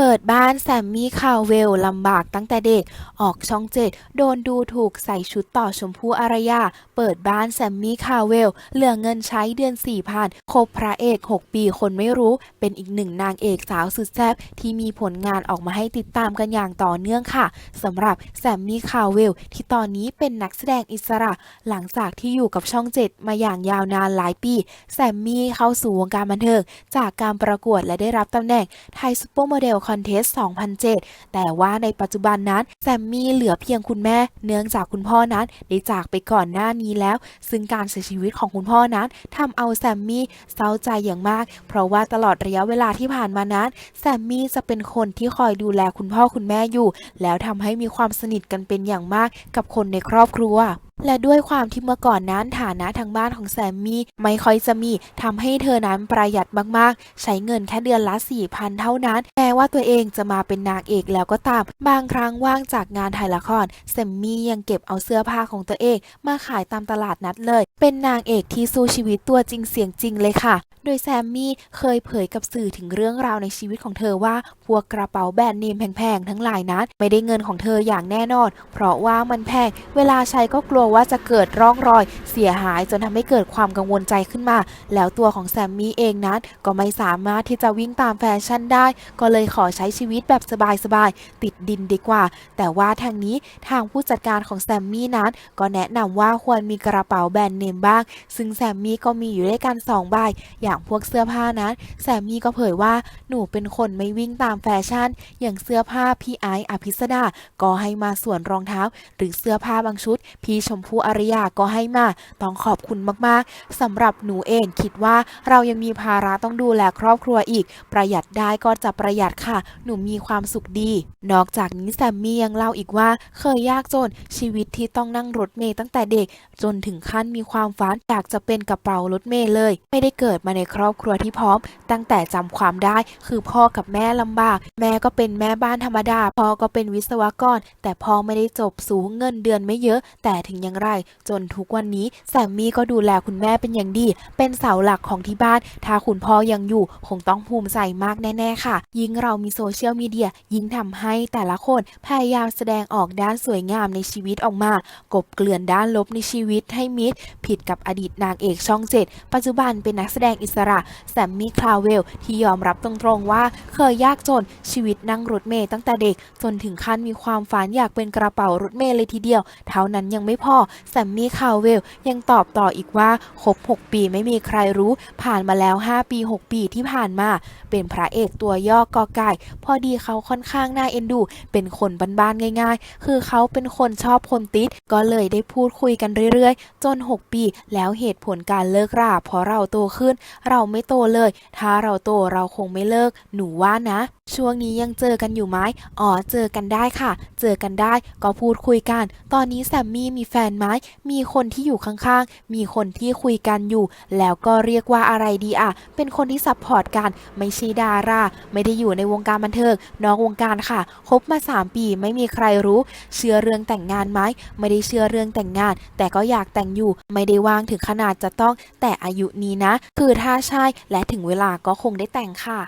เปิดบ้านแซมมี่คาวเวลลำบากตั้งแต่เด็ก ออกช่องเจ็ดโดนดูถูกใส่ชุดต่อชมพู่อารยา เปิดบ้านแซมมี่คาวเวล เหลือเงินใช้เดือน4ี่พันคบพระเอก 6 ปีคนไม่รู้ เป็นอีกหนึ่งนางเอกสาวสุดแซ่บที่มีผลงานออกมาให้ติดตามกันอย่างต่อเนื่องค่ะสำหรับแซมมี่คาวเวล ที่ตอนนี้เป็นนักแสดงอิสระ หลังจากที่อยู่กับช่องเจ็ดมาอย่างยาวนานหลายปีแซมมี่เข้าสู่วงการบันเทิงจากการประกวดและได้รับตำแหน่งไทยซูเปอร์โมเดลคอนเทสต์2007 แต่ว่าในปัจจุบันนั้นแซมมี่เหลือเพียงคุณแม่ เนื่องจากคุณพ่อนั้นได้จากไปก่อนหน้านี้แล้ว ซึ่งการเสียชีวิตของคุณพ่อนั้นทำเอาแซมมี่เศร้าใจอย่างมาก เพราะว่าตลอดระยะเวลาที่ผ่านมานั้นแซมมี่จะเป็นคนที่คอยดูแลคุณพ่อคุณแม่อยู่ แล้วทำให้มีความสนิทกันเป็นอย่างมากกับคนในครอบครัว และด้วยความที่เมื่อก่อนนั้นฐานะทางบ้านของแซมมี่ไม่ค่อยจะมีทำให้เธอนั้นประหยัดมากๆ ใช้เงินแค่เดือนละ4,000เท่านั้นแม้ว่าตัวเองจะมาเป็นนางเอกแล้วก็ตาม บางครั้งว่างจากงานถ่ายละครแซมมี่ยังเก็บเอาเสื้อผ้าของตัวเองมาขายตามตลาดนัดเลย เป็นนางเอกที่สู้ชีวิตตัวจริงเสียงจริงเลยค่ะ โดยแซมมี่เคยเผยกับสื่อถึงเรื่องราวในชีวิตของเธอว่าพวกกระเป๋าแบรนด์เนมแพงๆทั้งหลายนั้นไม่ได้เงินของเธออย่างแน่นอน เพราะว่ามันแพงเวลาใช้ก็กลัวว่าจะเกิดร่องรอยเสียหายจนทำให้เกิดความกังวลใจขึ้นมา แล้วตัวของแซมมี่เองนั้นก็ไม่สามารถที่จะวิ่งตามแฟชั่นได้ ก็เลยขอใช้ชีวิตแบบสบายๆติดดินดีกว่า แต่ว่าทางนี้ทางผู้จัดการของแซมมี่นั้นก็แนะนำว่าควรมีกระเป๋าแบรนด์เนมบ้าง ซึ่งแซมมี่ก็มีอยู่ด้วยกันสองใบอย่างพวกเสื้อผ้านั้นแซมมี่ก็เผยว่าหนูเป็นคนไม่วิ่งตามแฟชั่น อย่างเสื้อผ้าพี่ไอซ์อภิสดาก็ให้มาส่วนรองเท้า หรือเสื้อผ้าบางชุดพี่ชมพู่อารยาก็ให้มา ต้องขอบคุณมากๆสำหรับหนูเองคิดว่าเรายังมีภาระต้องดูแลครอบครัวอีก ประหยัดได้ก็จะประหยัดค่ะ หนูมีความสุขดี นอกจากนี้แซมมี่ยังเล่าอีกว่า เคยยากจนชีวิตที่ต้องนั่งรถเมล์ตั้งแต่เด็ก จนถึงขั้นมีความฝันอยากจะเป็นกระเป๋ารถเมล์เลย ไม่ได้เกิดมาในครอบครัวที่พร้อม ตั้งแต่จำความได้คือพ่อกับแม่ลำบาก แม่ก็เป็นแม่บ้านธรรมดาพ่อก็เป็นวิศวกร แต่พ่อไม่ได้จบสูงเงินเดือนไม่เยอะ แต่ถึงอย่างไร จนทุกวันนี้แซมมี่ก็ดูแลคุณแม่เป็นอย่างดี เป็นเสาหลักของที่บ้าน ถ้าคุณพ่อยังอยู่คงต้องภูมิใจมากแน่ๆค่ะ ยิ่งเรามีโซเชียลมีเดียยิ่งทำให้แต่ละคนพยายามแสดงออกด้านสวยงามในชีวิตออกมา กบเกลื่อนด้านลบในชีวิตให้มิดผิดกับอดีตนางเอกช่องเจ็ดปัจจุบันเป็นนักแสดงอิสระแซมมี่คลาวเวลที่ยอมรับตรงๆว่าเคยยากจนชีวิตนั่งรถเมล์ตั้งแต่เด็ก จนถึงขั้นมีความฝันอยากเป็นกระเป๋ารถเมล์เลยทีเดียว เท่านั้นยังไม่พอแซมมี่คาวเวลยังตอบต่ออีกว่าคบ6 ปีไม่มีใครรู้ ผ่านมาแล้ว 5 ปี 6 ปีที่ผ่านมา เป็นพระเอกตัวย่อกอไก่ พอดีเขาค่อนข้างน่าเอ็นดู เป็นคนบ้านๆง่าย ๆ คือเขาเป็นคนชอบคนติด ก็เลยได้พูดคุยกันเรื่อยๆ จน 6 ปี แล้วเหตุผลการเลิกราเพราะเราโตขึ้น เราไม่โตเลย ถ้าเราโตเราคงไม่เลิก หนูว่านะ ช่วงนี้ยังเจอกันอยู่ไหมอ๋อ เจอกันได้ค่ะ เจอกันได้ ก็พูดคุยกัน ตอนนี้แซมมี่มีแฟนไหมมีคนที่อยู่ข้างๆ มีคนที่คุยกันอยู่ แล้วก็เรียกว่าอะไรดีอะเป็นคนที่ซัพพอร์ตกัน ไม่ใช่ดารา ไม่ได้อยู่ในวงการบันเทิง นอกวงการค่ะ คบมา 3 ปีไม่มีใครรู้ เชื่อเรื่องแต่งงานไหม ไม่ได้เชื่อเรื่องแต่งงาน แต่ก็อยากแต่งอยู่ ไม่ได้ว่างถึงขนาดจะต้อง แต่อายุนี้นะ คือถ้าใช่ และถึงเวลาก็คงได้แต่งค่ะ